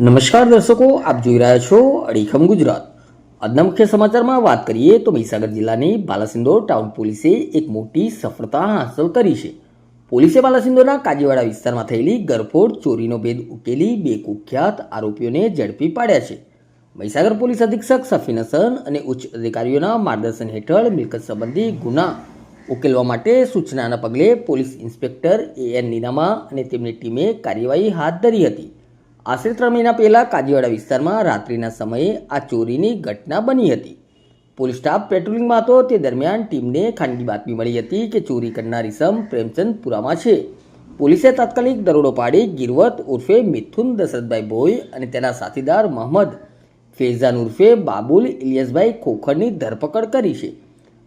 નમસ્કાર દર્શકો, આપ જોઈ રહ્યા છો અડીખમ ગુજરાત. આજના મુખ્ય સમાચારમાં વાત કરીએ તો મહીસાગર જિલ્લાની બાલાસિંદોર ટાઉન પોલીસે એક મોટી સફળતા હાંસલ કરી છે. પોલીસે બાલાસિંદોરના કાજીવાડા વિસ્તારમાં થયેલી ગરફોડ ચોરીનો ભેદ ઉકેલી બે કુખ્યાત આરોપીઓને ઝડપી પાડ્યા છે. મહીસાગર પોલીસ અધિક્ષક સફીન હસન અને ઉચ્ચ અધિકારીઓના માર્ગદર્શન હેઠળ મિલકત સંબંધી ગુના ઉકેલવા માટે સૂચનાના પગલે police inspector A N Ninama અને તેમની ટીમે કાર્યવાહી હાથ ધરી હતી. આશરે ત્રણ મહિના પહેલાં કાજીવાડા વિસ્તારમાં રાત્રિના સમયે આ ચોરીની ઘટના બની હતી. પોલીસ સ્ટાફ પેટ્રોલિંગમાં હતો. તે દરમિયાન ટીમને ખાનગી બાતમી મળી હતી કે ચોરી કરનાર ઇસમ પ્રેમચંદ પુરામાં છે. પોલીસે તાત્કાલિક દરોડો પાડી ગિરવત ઉર્ફે મિથુન દશરથભાઈ ભોઈ અને તેના સાથીદાર મહંમદ ફેઝાન ઉર્ફે બાબુલ ઇલિયાસભાઈ ખોખરની ધરપકડ કરી છે.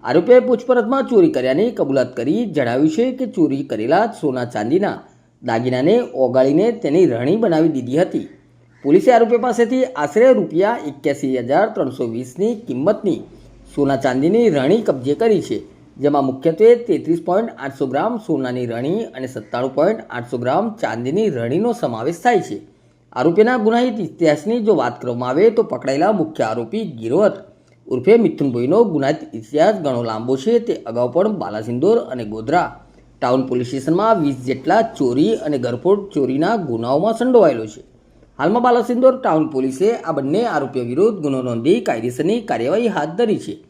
આરોપીએ પૂછપરછમાં ચોરી કર્યાની કબૂલાત કરી જણાવ્યું છે કે ચોરી કરેલા સોના ચાંદીના દાગીનાને ઓગાળીને તેની રણી બનાવી દીધી હતી. પોલીસે આરોપી પાસેથી આશરે રૂપિયા એક્યાસી હજાર ત્રણસો વીસની કિંમતની સોના ચાંદીની રણી કબજે કરી છે, જેમાં મુખ્યત્વે તેત્રીસ પોઈન્ટ આઠસો ગ્રામ સોનાની રણી અને સત્તાણું પોઈન્ટ આઠસો ગ્રામ ચાંદીની રણીનો સમાવેશ થાય છે. આરોપીના ગુનાહિત ઇતિહાસની જો વાત કરવામાં આવે તો પકડાયેલા મુખ્ય આરોપી ગિરોહત ઉર્ફે મિથુનભાઈનો ગુનાહિત ઇતિહાસ ઘણો લાંબો છે. તે અગાઉ પણ બાલાસિંદોર અને ગોધરા ટાઉન પોલીસ સ્ટેશનમાં વીસ જેટલા ચોરી અને ગરફોડ ચોરીના ગુનાઓમાં સંડોવાયેલો છે. હાલમાં બાલાસિંદોર ટાઉન પોલીસે આ બંને આરોપીઓ વિરુદ્ધ ગુનો નોંધી કાયદેસરની કાર્યવાહી હાથ ધરી છે.